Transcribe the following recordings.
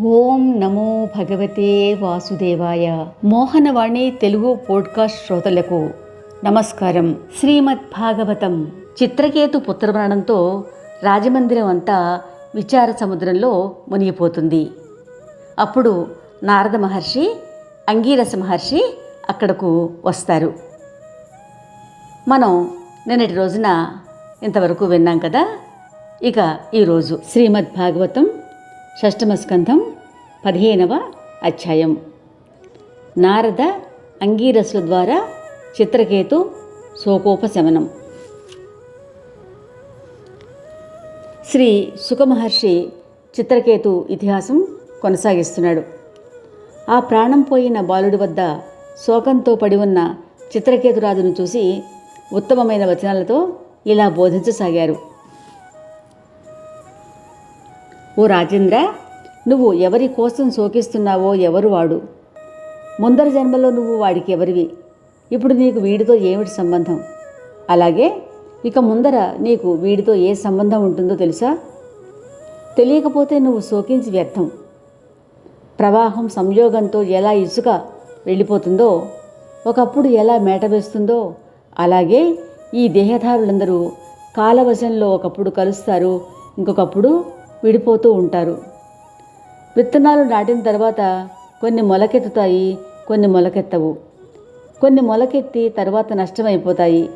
ఓం నమో భగవతే వాసుదేవాయ మోహనవాణి తెలుగు పోడ్కాస్ట్ శ్రోతలకు నమస్కారం. శ్రీమద్ భాగవతం చిత్రకేతు పుత్రమరణంతో రాజమందిరం అంతా విచార సముద్రంలో మునిగిపోతుంది. అప్పుడు నారద మహర్షి అంగీరస మహర్షి అక్కడకు వస్తారు. మనం నిన్నటి రోజున ఇంతవరకు విన్నాం కదా? ఇక ఈరోజు శ్రీమద్ భాగవతం షష్టమస్కంధం పదిహేనవ అధ్యాయం. నారద అంగీరసుల ద్వారా చిత్రకేతు శోకోపశమనం. శ్రీ సుఖమహర్షి చిత్రకేతు ఇతిహాసం కొనసాగిస్తున్నాడు. ఆ ప్రాణం పోయిన బాలుడి వద్ద శోకంతో పడి ఉన్న చిత్రకేతురాజును చూసి ఉత్తమమైన వచనాలతో ఇలా బోధించసాగారు. ఓ రాజేంద్ర నువ్వు ఎవరి కోసం శోకిస్తున్నావో ఎవరు వాడు? ముందర జన్మలో నువ్వు వాడికి ఎవరివి? ఇప్పుడు నీకు వీడితో ఏమిటి సంబంధం? అలాగే ఇక ముందర నీకు వీడితో ఏ సంబంధం ఉంటుందో తెలుసా? తెలియకపోతే నువ్వు శోకించి వ్యర్థం. ప్రవాహం సంయోగంతో ఎలా ఇసుక వెళ్ళిపోతుందో ఒకప్పుడు ఎలా మేట వేస్తుందో అలాగే ఈ దేహధారులందరూ కాలవశంలో ఒకప్పుడు కలుస్తారు ఇంకొకప్పుడు విడిపోతూ ఉంటారు. విత్తనాలు నాటిన తర్వాత కొన్ని మొలకెత్తుతాయి కొన్ని మొలకెత్తవు. కొన్ని మొలకెత్తి తర్వాత నష్టమైపోతాయి.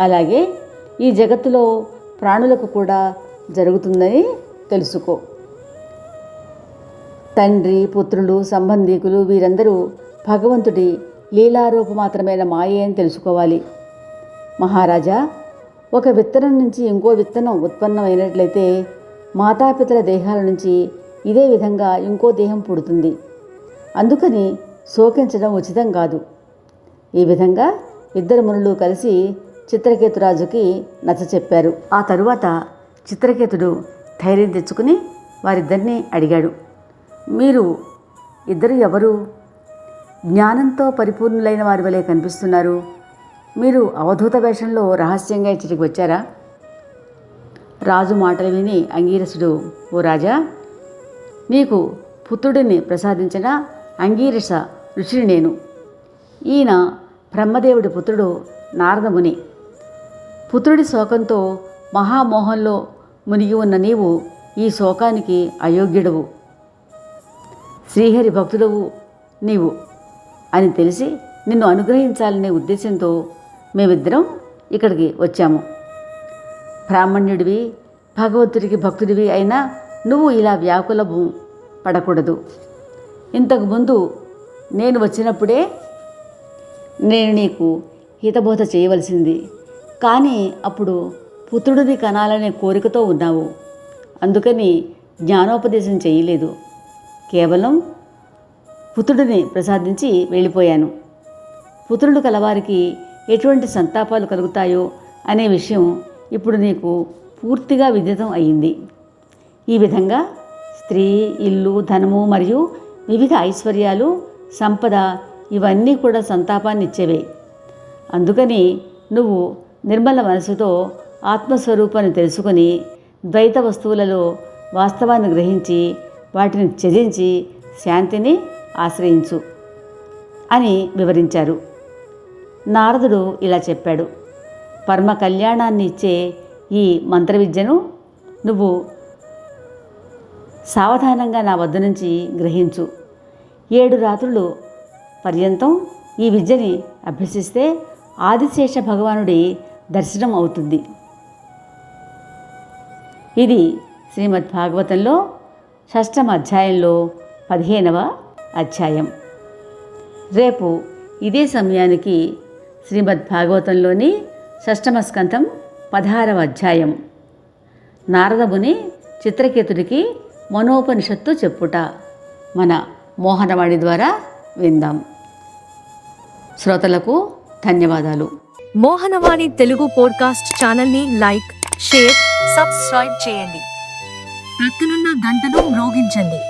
అలాగే ఈ జగత్తులో ప్రాణులకు కూడా జరుగుతుందని తెలుసుకో. తండ్రి పుత్రులు సంబంధికులు వీరందరూ భగవంతుడి లీలారూపమాత్రమైన మాయే అని తెలుసుకోవాలి. మహారాజా ఒక విత్తనం నుంచి ఇంకో విత్తనం ఉత్పన్నమైనట్లయితే మాతాపితల దేహాల నుంచి ఇదే విధంగా ఇంకో దేహం పుడుతుంది. అందుకని శోకించడం ఉచితం కాదు. ఈ విధంగా ఇద్దరు మునులు కలిసి చిత్రకేతురాజుకి నచ్చ చెప్పారు. ఆ తరువాత చిత్రకేతుడు ధైర్యం తెచ్చుకుని వారిద్దరినీ అడిగాడు. మీరు ఇద్దరు ఎవరు? జ్ఞానంతో పరిపూర్ణులైన వారి వలె కనిపిస్తున్నారు. మీరు అవధూత వేషంలో రహస్యంగా ఇచ్చటికి వచ్చారా? రాజు మాటలు విని అంగీరసుడు ఓ రాజా నీకు పుత్రుడిని ప్రసాదించిన అంగీరస ఋషిని నేను. ఈయన బ్రహ్మదేవుడి పుత్రుడు నారదముని పుత్రుడి శోకంతో మహామోహంలో మునిగి ఉన్న నీవు ఈ శోకానికి అయోగ్యుడవు. శ్రీహరి భక్తుడవు నీవు అని తెలిసి నిన్ను అనుగ్రహించాలనే ఉద్దేశంతో మేమిద్దరం ఇక్కడికి వచ్చాము. బ్రాహ్మణ్యుడివి భగవంతుడికి భక్తుడివి అయినా నువ్వు ఇలా వ్యాకులము పడకూడదు. ఇంతకుముందు నేను వచ్చినప్పుడే నేను నీకు హితబోధ చేయవలసింది. కానీ అప్పుడు పుత్రుడిని కనాలనే కోరికతో ఉన్నావు. అందుకని జ్ఞానోపదేశం చేయలేదు. కేవలం పుత్రుడిని ప్రసాదించి వెళ్ళిపోయాను. పుత్రుడు కలవారికి ఎటువంటి సంతాపాలు కలుగుతాయో అనే విషయం ఇప్పుడు నీకు పూర్తిగా విదితం అయ్యింది. ఈ విధంగా స్త్రీ ఇల్లు ధనము మరియు వివిధ ఐశ్వర్యాలు సంపద ఇవన్నీ కూడా సంతాపాన్ని ఇచ్చేవే అందుకని నువ్వు నిర్మల మనసుతో ఆత్మస్వరూపాన్ని తెలుసుకొని ద్వైత వస్తువులలో వాస్తవాన్ని గ్రహించి వాటిని త్యజించి శాంతిని ఆశ్రయించు అని వివరించారు. నారదుడు ఇలా చెప్పాడు. పరమ కళ్యాణాన్ని ఇచ్చే ఈ మంత్ర విద్యను నువ్వు సావధానంగా నా వద్ద నుంచి గ్రహించు. ఏడు రాత్రులు పర్యంతం ఈ విద్యని అభ్యసిస్తే ఆదిశేష భగవానుడి దర్శనం అవుతుంది. ఇది శ్రీమద్ భాగవతంలో షష్టమ అధ్యాయంలో పదిహేనవ అధ్యాయం. రేపు ఇదే సమయానికి శ్రీమద్ భాగవతంలోని షష్టమస్కంతం పదహారవ అధ్యాయం. నారదముని చిత్రకేతుడికి మనోపనిషత్తు చెప్పుట. మన మోహనవాణి ద్వారా విందాం. శ్రోతలకు ధన్యవాదాలు. మోహనవాణి తెలుగు పోడ్కాస్ట్ ఛానల్ని లైక్ షేర్ సబ్స్క్రైబ్ చేయండి. ప్రక్కనున్న గంటను మ్రోగించండి.